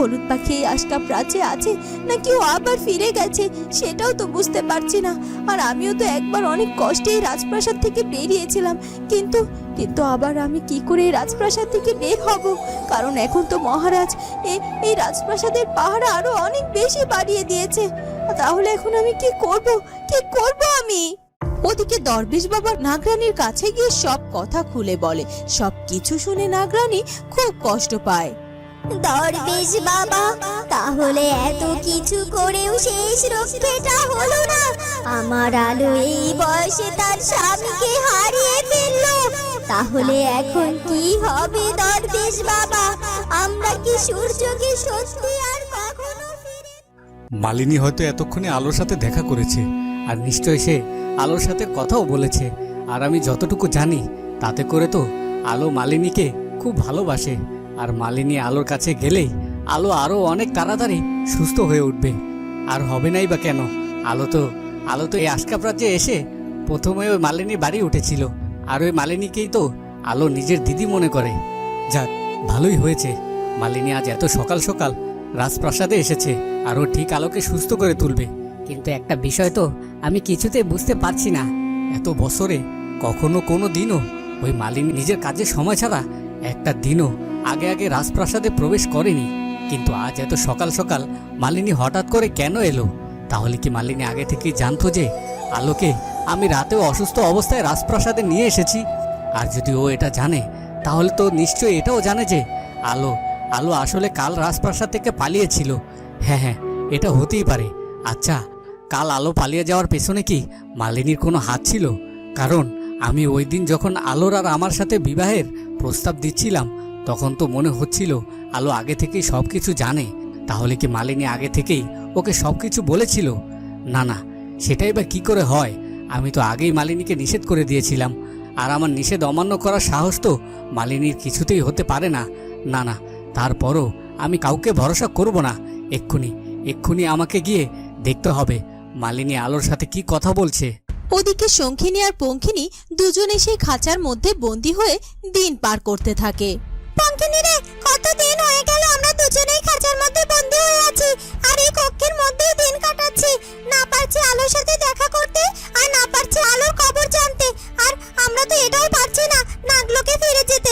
হলুদ পাখি এই আশকাপ রাজ্যে আছে, নাকি ও আবার ফিরে গেছে? সেটাও তো বুঝতে পারছি না। আর আমিও তো একবার অনেক কষ্টে এই রাজপ্রাসাদ থেকে বেরিয়েছিলাম কিন্তু কিন্তু আবার আমি কি করে এই রাজপ্রাসাদ থেকে বের হব? কারণ এখন তো মহারাজ এই রাজপ্রাসাদের পাহারা আরও অনেক বেশি বাড়িয়ে দিয়েছে। তাহলে এখন আমি কি করব? কি করব আমি? ওদিকে দরবেশ বাবা নাগরানির কাছে গিয়ে সব কথা খুলে বলে। সব কিছু শুনে নাগরানি খুব কষ্ট পায়। দরবেশ বাবা, তাহলে এত কিছু করেও শেষ রক্ষেটা হলো না। আমার আলো এই বয়সে তার স্বামীকে হারিয়ে ফেলল। তাহলে এখন কি হবে দরবেশ বাবা? আমরা কি সূর্যকে সত্যি আর মালিনী হয়তো এতক্ষণে আলোর সাথে দেখা করেছে, আর নিশ্চয় সে আলোর সাথে কথাও বলেছে। আর আমি যতটুকু জানি, তাতে করে তো আলো মালিনীকে খুব ভালোবাসে। আর মালিনী আলোর কাছে গেলেই আলো আরও অনেক তাড়াতাড়ি সুস্থ হয়ে উঠবে। আর হবে নাই বা কেন? আলো তো আলো তো এই আশকাপ রাজ্যে এসে প্রথমে ওই মালিনীর বাড়ি উঠেছিল। আর ওই মালিনীকেই তো আলো নিজের দিদি মনে করে। যাক, ভালোই হয়েছে। মালিনী আজ এত সকাল সকাল রাজপ্রাসাদে এসেছে আর ও ঠিক আলোকে সুস্থ করে তুলবে। কিন্তু একটা বিষয় তো আমি কিছুতে বুঝতে পারছি না। এত বছরে কখনো কোনো দিনও ওই মালিনী নিজের কাজের সময় ছাড়া একটা দিনও আগে আগে রাজপ্রাসাদে প্রবেশ করেনি, কিন্তু আজ এত সকাল সকাল মালিনী হঠাৎ করে কেন এলো? তাহলে কি মালিনী আগে থেকেই জানতো যে আলোকে আমি রাতেও অসুস্থ অবস্থায় রাজপ্রাসাদে নিয়ে এসেছি? আর যদি ও এটা জানে, তাহলে তো নিশ্চয়ই এটাও জানে যে আলো আলো আসলে কাল রাজপ্রাসাদ থেকে পালিয়েছিল। হ্যাঁ হ্যাঁ এটা হতেই পারে। আচ্ছা কাল আলো পালিয়ে যাওয়ার পেছনে কি মালিনীর কোনো হাত ছিল? কারণ আমি ওই দিন যখন আলোর আর আমার সাথে বিবাহের প্রস্তাব দিচ্ছিলাম তখন তো মনে হচ্ছিল আলো আগে থেকেই সব কিছু জানে। তাহলে কি মালিনী আগে থেকেই ওকে সব কিছু বলেছিল? না না, সেটাই বা কি করে হয়? আমি তো আগেই মালিনীকে নিষেধ করে দিয়েছিলাম। আর আমার নিষেধ অমান্য করার সাহস তো মালিনীর কিছুতেই হতে পারে না। না না, তারপরও আমি কাউকে ভরসা করব না। এক্ষুনি এক্ষুনি আমাকে গিয়ে দেখতে হবে মালিনী আলোর সাথে কি কথা বলছে। ওদিকে শঙ্খিনী আর পঙ্খিনী দুজনে সেই খাঁচার মধ্যে বন্দি হয়ে দিন পার করতে থাকে। পঙ্কিনী রে কত দিন হয়ে গেল আমরা দুজনেই খাঁচার মধ্যে বন্দি হয়ে আছি, আর এই কক্ষের মধ্যেই দিন কাটাচ্ছি। না পারছি আলোর সাথে দেখা করতে, আর না পারছি আলোর খবর জানতে, আর আমরা তো এটাও পারছি না নাগলোকে ফিরে যেতে।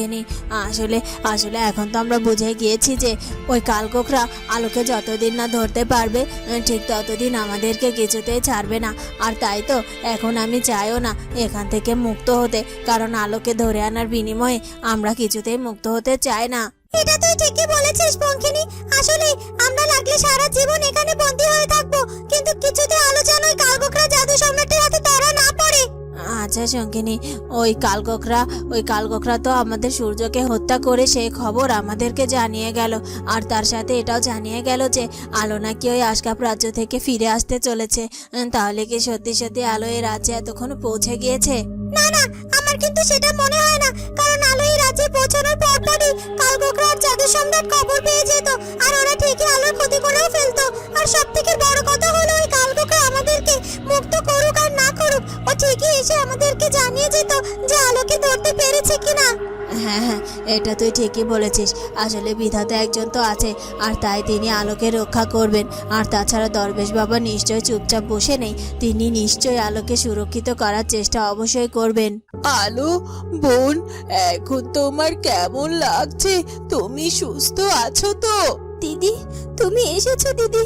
শঙ্খিনী আসলে আসলে এখন তো আমরা বুঝে গিয়েছি যে ওই কালকোকরা আলোকে যতদিন না ধরতে পারবে, ঠিক ততদিন আমাদেরকে কিছুতেই ছাড়বে না। আর তাই তো এখন আমি চাইও না এখান থেকে মুক্ত হতে, কারণ আলোকে ধরে আনার বিনিময়ে আমরা কিছুতেই মুক্ত হতে চাই না। এটা তুই ঠিকই বলেছিস, পঙ্কিনী। আসলে আমরা লাগলে সারা জীবন এখানে বন্দী হয়ে থাকব, কিন্তু কিছুতে আলোচনা ওই কালগোকরা জাদু সম্রাটের হাতে ধরা না পড়ে। আচ্ছা সঙ্গিনী, ওই কালকোকরা ওই কালকোকরা তো আমাদের সূর্যকে হত্যা করে সেই খবর আমাদেরকে জানিয়ে গেল। আর তার সাথে এটাও জানিয়ে গেল যে, আলো নাকি ওই আশকাপ রাজ্য থেকে ফিরে আসতে চলেছে। তাহলে কি সত্যি সত্যি আলো এই রাজ্যে এতক্ষণ পৌঁছে গিয়েছে? না না, আমার কিন্তু সেটা মনে হয় না। কারণ আলো এই রাজ্যে পৌঁছানোর পরপরই কালগোকরা আর জাদু সম্রাট খবর পেয়ে যেত। আর ওরা ঠিকই আলোর ক্ষতি করেও ফেলতো। আর সব থেকে বড় কথা হলো ওই এটা তুই ঠিকই বলেছিস। আসলে বিধাতা একজন তো আছে আর তাই তিনি আলোকে রক্ষা করবেন। আর তাছাড়া দরবেশ বাবা নিশ্চয় চুপচাপ বসে নেই তিনি নিশ্চয় আলোকে সুরক্ষিত করার চেষ্টা অবশ্যই করবেন। আলো বোন এখন তোমার কেমন লাগছে? তুমি সুস্থ আছো তো? দিদি তুমি এসেছ দিদি।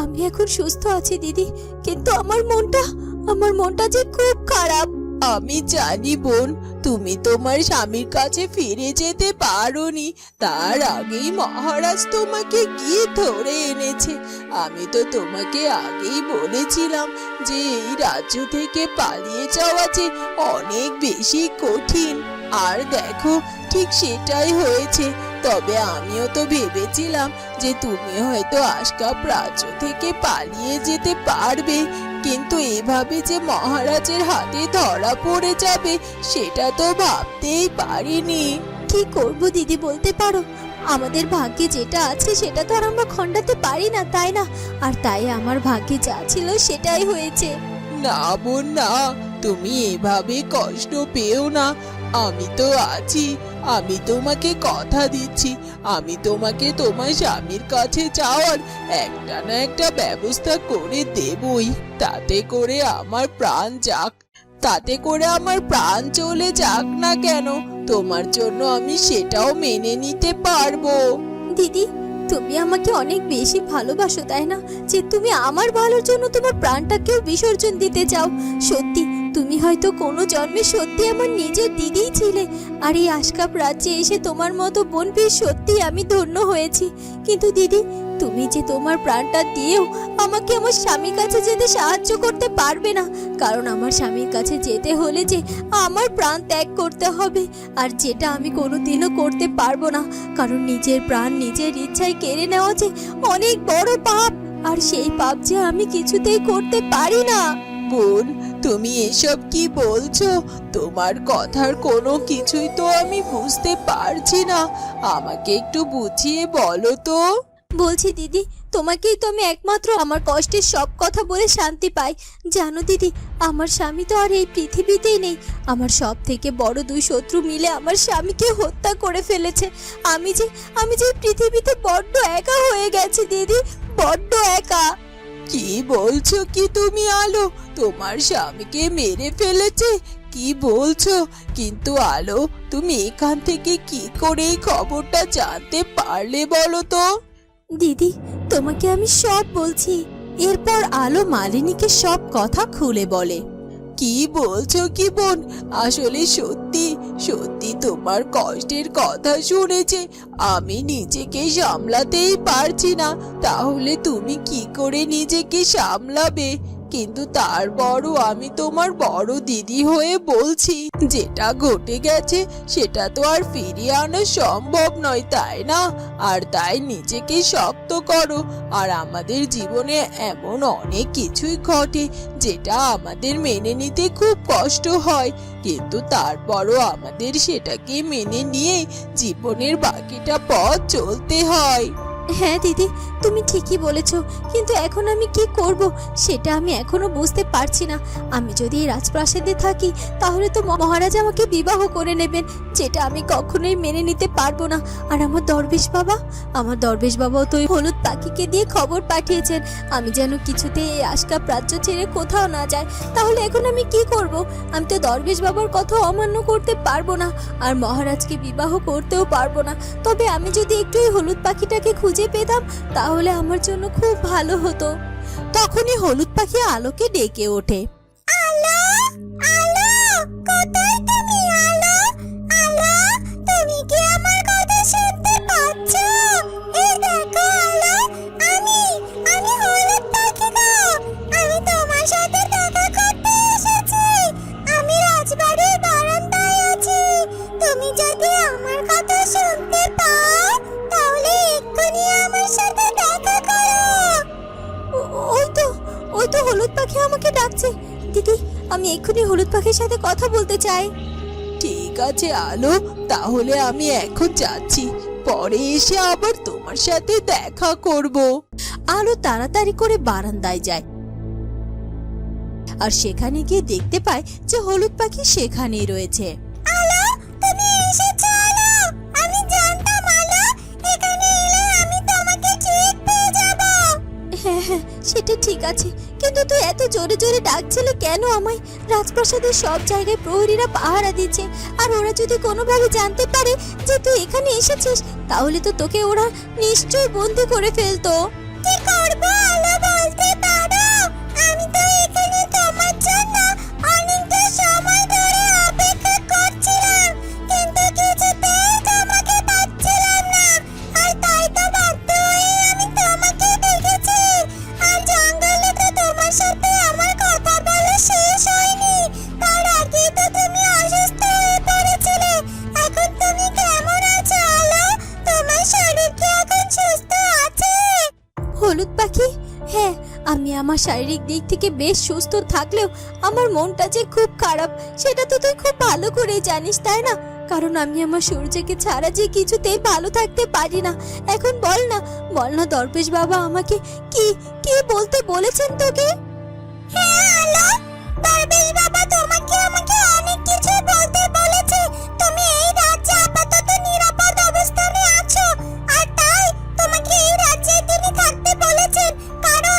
আমি এখন সুস্থ আছি দিদি কিন্তু আমার মনটা আমার মনটা যে খুব খারাপ। আমি জানি বোন, তুমি তোমার স্বামীর কাছে ফিরে যেতে পারোনি। তার আগেই মহারাজ তোমাকে গিয়ে ধরে এনেছে? আমি তো তোমাকে আগেই বলেছিলাম যে এই রাজ্য থেকে পালিয়ে যাওয়া যে অনেক বেশি কঠিন। আর দেখো, ঠিক সেটাই হয়েছে। তবে আমিও তো ভেবেছিলাম যে তুমি হয়তো আশকাপ রাজ্য থেকে পালিয়ে যেতে পারবে। কিন্তু এভাবে যে মহারাজের হাতে ধরা পড়ে যাবে সেটা তো ভাবতেই পারিনি। কি করব দিদি বলতে পারো? আমাদের ভাগ্যে যেটা আছে সেটা তো আর আমরা খণ্ডাতে পারি না তাই না? আর তাই আমার ভাগ্যে যা ছিল সেটাই হয়েছে। না বোন না। তুমি এভাবে কষ্ট পেও না। আমি তো আছি, আমি তোমাকে কথা দিচ্ছি, আমি তোমাকে তোমার স্বামীর কাছে যাওয়ার একটা না একটা ব্যবস্থা করে দেবই। তাতে করে আমার প্রাণ যাক। তাতে করে আমার প্রাণ চলে যাক না কেন? তোমার জন্য আমি সেটাও মেনে নিতে পারব। দিদি তুমি আমাকে অনেক বেশি ভালোবাসো, তাই না? যে তুমি আমার ভালোর জন্য তোমার প্রাণটাকেও বিসর্জন দিতে চাও। সত্যি, তুমি হয়তো কোনো জন্মে সত্যি আমার নিজের দিদিই ছিলে। আর এই আশকাপ রাজ্যে এসে তোমার মতো বোন পেয়ে সত্যি আমি ধন্য হয়েছি। কিন্তু দিদি তুমি যে তোমার প্রাণটা দিয়েও আমাকে আমার স্বামীর কাছে যেতে সাহায্য করতে পারবে না। কারণ আমার স্বামীর কাছে যেতে হলে যে আমার প্রাণ ত্যাগ করতে হবে, আর যেটা আমি কোনোদিনও করতে পারব না। কারণ নিজের প্রাণ, নিজের ইচ্ছায় কেড়ে নেওয়া যে অনেক বড় পাপ, আর সেই পাপ যে আমি কিছুতেই করতে পারি না। বোন, তুমি এসব কি বলছো? তোমার কথার কোনো কিছুই তো আমি বুঝতে পারছি না। আমাকে একটু বুঝিয়ে বলো তো। বলছি, দিদি, তোমাকেই তো আমি একমাত্র আমার কষ্টের সব কথা বলে শান্তি পাই। জানো দিদি, আমার স্বামী তো আর এই পৃথিবীতেই নেই। আমার সব থেকে বড় দুই শত্রু মিলে আমার স্বামীকে হত্যা করে ফেলেছে। আমি যে আমি যে পৃথিবীতে বড্ড একা হয়ে গেছি, দিদি, বড্ড একা। কি বলছো কি তুমি আলো? তোমার স্বামীকে মেরে ফেলেছে? কি বলছো? কিন্তু আলো, তুমি এখান থেকে কি করে এই খবরটা জানতে পারলে বলো তো? দিদি, তোমাকে আমি সব বলছি। এরপর আলো মালিনীকে সব কথা খুলে বলে। কি বলছো কি বোন? আসলে সত্যি সত্যি তোমার কষ্টের কথা শুনেছে। আমি নিজেকে সামলাতেই পারছি না। তাহলে তুমি কি করে নিজেকে সামলাবে? কিন্তু তারপরও আমি তোমার বড় দিদি হয়ে বলছি, যেটা ঘটে গেছে সেটা তো আর ফিরিয়ে আনা সম্ভব নয়, তাই না? আর তাই নিজেকে শক্ত করো। আর আমাদের জীবনে এমন অনেক কিছুই ঘটে যেটা আমাদের মেনে নিতে খুব কষ্ট হয়। কিন্তু তারপরও আমাদের সেটাকে মেনে নিয়ে জীবনের বাকিটা পথ চলতে হয়। হ্যাঁ দিদি, তুমি ঠিকই বলেছ, কিন্তু এখন আমি কি করব সেটা আমি এখনও বুঝতে পারছি না। আমি যদি এই রাজপ্রাসাদে থাকি, তাহলে তো মহারাজ আমাকে বিবাহ করে নেবেন, যেটা আমি কখনোই মেনে নিতে পারব না। আর আমার দরবেশ বাবা? আমার দরবেশ বাবাও তো হলুদ পাখিকে দিয়ে খবর পাঠিয়েছেন। আমি যেন কিছুতে এই আশকা প্রাচ্য ছেড়ে কোথাও না যায় তাহলে এখন আমি কি করব? আমি তো দরবেশ বাবার কথা অমান্য করতে পারব না, আর মহারাজকে বিবাহ করতেও পারব না। তবে আমি যদি একটু হলুদ পাখিটাকে খুঁজে পেতাম তাহলে আমার জন্য খুব ভালো হতো। তখনই হলুদ পাখি আলোকে ডেকে ওঠে। আমি এক্ষুনি হলুদ পাখির সাথে কথা বলতে চাই। ঠিক আছে আলো। তাহলে আমি এখন যাচ্ছি। পরে এসে আবার তোমার সাথে দেখা করব। আলো তাড়াতাড়ি করে বারান্দায় যায়। আর সেখানে গিয়ে দেখতে পায় যে হলুদ পাখি সেখানেই রয়েছে। আলো তুমি এসেছ আলো। আমি জানতাম আলো। এখানে এলে আমি তোমাকে ঠিক পেয়ে যাব। হ্যাঁ হ্যাঁ সেটা ঠিক আছে। জোরে জোরে ডাকছিলে কেন আমায়? রাজপ্রাসাদের সব জায়গায় প্রহরীরা পাহারা দিচ্ছে। আর ওরা যদি কোনোভাবে জানতে পারে যে তুই এখানে এসেছিস, তাহলে তো তোকে ওরা নিশ্চয়ই বন্দি করে ফেলতো। আমার শারীরিক দিক থেকে বেশ সুস্থ থাকলেও আমার মনটা যে খুব খারাপ, সেটা তো তুই খুব ভালো করেই জানিস, তাই না? কারণ আমি আমার সূর্যকে ছাড়া যে কিছুতেই ভালো থাকতে পারি না। এখন বল না বল না দর্পেশ বাবা আমাকে কি কি বলতে বলেছেন তোকে? হ্যাঁ আমাকে অনেক কিছু বলেছে। তুমি এই রাজ্যে নিরাপদ আছো, আর তাই তোমাকে এই রাজ্যে কারণ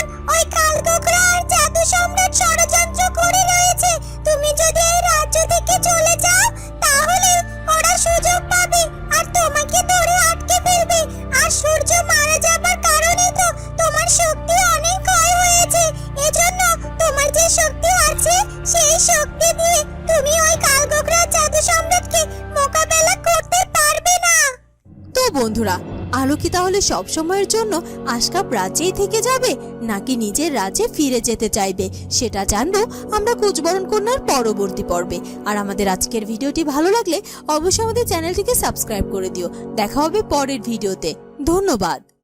আলো কি তাহলে সব সময়ের জন্য আশকাপ রাজ্যেই থেকে যাবে, নাকি নিজের রাজ্যে ফিরে যেতে চাইবে? সেটা জানব আমরা কুচবরণ কন্যার পরবর্তী পর্বে। আর আমাদের আজকের ভিডিওটি ভালো লাগলে অবশ্যই আমাদের চ্যানেলটিকে সাবস্ক্রাইব করে দিও। দেখা হবে পরের ভিডিওতে। ধন্যবাদ।